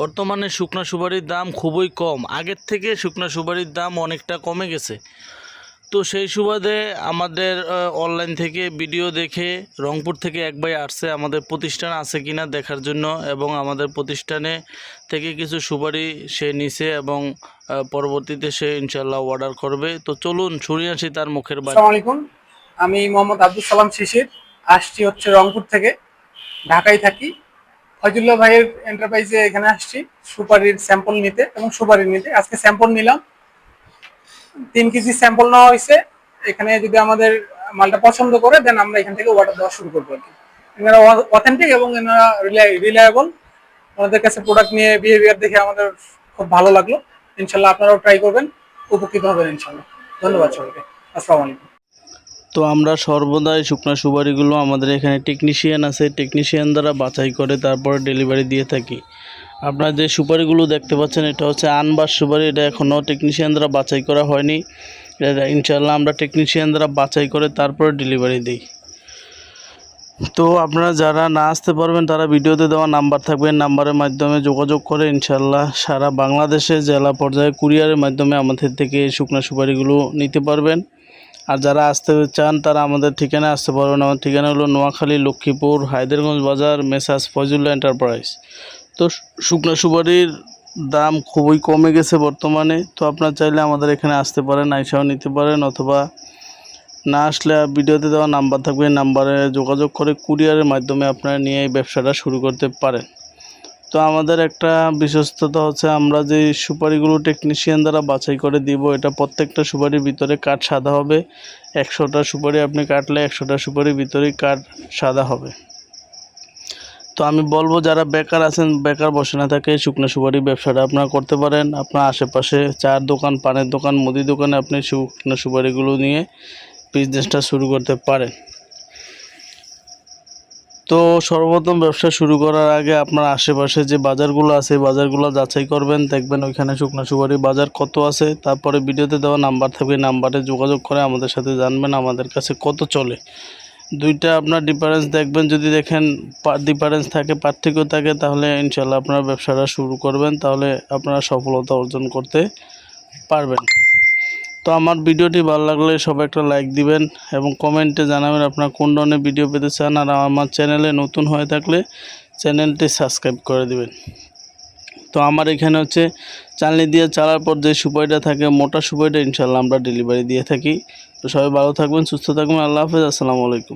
বর্তমানে শুকনা সুপারির দাম খুবই কম। আগের থেকে শুকনা সুপারির দাম অনেকটা কমে গেছে। তো সেই সুবাদে আমাদের অনলাইন থেকে ভিডিও দেখে রংপুর থেকে এক ভাই আসছে, আমাদের প্রতিষ্ঠান আছে কিনা দেখার জন্য এবং আমাদের প্রতিষ্ঠানে থেকে কিছু সুপারি সে নিছে এবং পরবর্তীতে সে ইনশাল্লাহ অর্ডার করবে। তো চলুন, শুনে আসি তার মুখের আলাইকুম। আমি মোহাম্মদ আব্দুল সালাম শিশির। আসছি হচ্ছে রংপুর থেকে। ঢাকায় থাকি। ফজুল্লাহ ভাইয়ের এন্টারপ্রাইজে এখানে আসছি, সুপারির স্যাম্পল নিতে এবং সুপারি নিতে। আজকে স্যাম্পল নিলাম। তিন কেজি স্যাম্পল নেওয়া হয়েছে। এখানে যদি আমাদের মালটা পছন্দ করে দেন আমরা এখান থেকে অর্ডার দেওয়া শুরু করব আর কি। এনারা অথেন্টিক এবং এনারা রিলায়েবল ওনাদের কাছে প্রোডাক্ট নিয়ে বিহেভিয়ার দেখে আমাদের খুব ভালো লাগল। ইনশাল্লাহ আপনারাও ট্রাই করবেন, উপকৃত হবেন ইনশাল্লাহ। ধন্যবাদ সবাইকে। আসসালামু আলাইকুম। তো আমরা সর্বদাই শুকনা সুপারিগুলো আমাদের এখানে টেকনিশিয়ান আছে। টেকনিশিয়ান দ্বারা বাছাই করে তারপরে ডেলিভারি দিয়ে থাকি। আপনারা যে সুপারিগুলো দেখতে পাচ্ছেন, এটা হচ্ছে আনবার সুপারি। এটা এখনও টেকনিশিয়ান দ্বারা বাছাই করা হয়নি। এটা ইনশাল্লাহ আমরা টেকনিশিয়ান দ্বারা বাছাই করে তারপরে ডেলিভারি দিই। তো আপনারা যারা না আসতে পারবেন, তারা ভিডিওতে দেওয়া নাম্বার থাকবে। নাম্বারের মাধ্যমে যোগাযোগ করে ইনশাল্লাহ সারা বাংলাদেশে জেলা পর্যায়ে কুরিয়ারের মাধ্যমে আমাদের থেকে শুকনা সুপারিগুলো নিতে পারবেন। আর যারা আসতে চান, তারা আমাদের ঠিকানায় আসতে পারবেন। আমার ঠিকানা হলো নোয়াখালী, লক্ষ্মীপুর হায়দ্রারগঞ্জ বাজার, মেসাজ ফজুল্লা এন্টারপ্রাইজ। তো শুকনা সুপারির দাম খুবই কমে গেছে বর্তমানে। তো আপনারা চাইলে আমাদের এখানে আসতে পারেন, আইসাও নিতে পারেন অথবা না আসলে ভিডিওতে দেওয়া নাম্বার থাকবে নাম্বারে যোগাযোগ করে কুরিয়ারের মাধ্যমে আপনারা নিয়ে এই ব্যবসাটা শুরু করতে পারেন। তো আমাদের একটা বিশ্বস্ততা হচ্ছে আমরা যে সুপারিগুলো টেকনিশিয়ান দ্বারা বাছাই করে দিব, এটা প্রত্যেকটা সুপারির ভিতরে কাঠ সাদা হবে। একশোটা সুপারি আপনি কাটলে একশোটা সুপারির ভিতরেই কাঠ সাদা হবে। তো আমি বলব যারা বেকার আছেন, বেকার বসে না থাকে, শুকনো সুপারি ব্যবসাটা আপনারা করতে পারেন। আপনার আশেপাশে চার দোকান, পানের দোকান মুদি দোকানে আপনি শুকনো সুপারিগুলো নিয়ে বিজনেসটা শুরু করতে পারেন। তো সর্বপ্রথম ব্যবসা শুরু করার আগে আপনার আশেপাশে যে বাজারগুলো আছে বাজারগুলো যাচাই করবেন, দেখবেন ওইখানে শুকনো সুপারি বাজার কত আছে। তারপরে ভিডিওতে দেওয়া নাম্বার থাকবে নাম্বারে যোগাযোগ করে আমাদের সাথে জানবেন আমাদের কাছে কত চলে। দুইটা আপনার ডিফারেন্স দেখবেন, যদি দেখেন ডিফারেন্স থাকে, পার্থক্য থাকে, তাহলে ইনশাল্লাহ আপনার ব্যবসাটা শুরু করবেন, তাহলে আপনারা সফলতা অর্জন করতে পারবেন। তো আমার ভিডিওটি ভালো লাগলে সবাই একটা লাইক দিবেন এবং কমেন্টে জানাবেন আপনার কোন ধরনের ভিডিও পেতে চান আর আমার চ্যানেলে নতুন হয়ে থাকলে চ্যানেলটি সাবস্ক্রাইব করে দিবেন। তো আমার এখানে হচ্ছে চালনি দিয়ে চালার পর যে সুপারিটা থাকে, মোটা সুপারিটা ইনশাল্লাহ আমরা ডেলিভারি দিয়ে থাকি। তো সবাই ভালো থাকবেন, সুস্থ থাকবেন, আল্লাহ হাফেজ, আসসালামু আলাইকুম।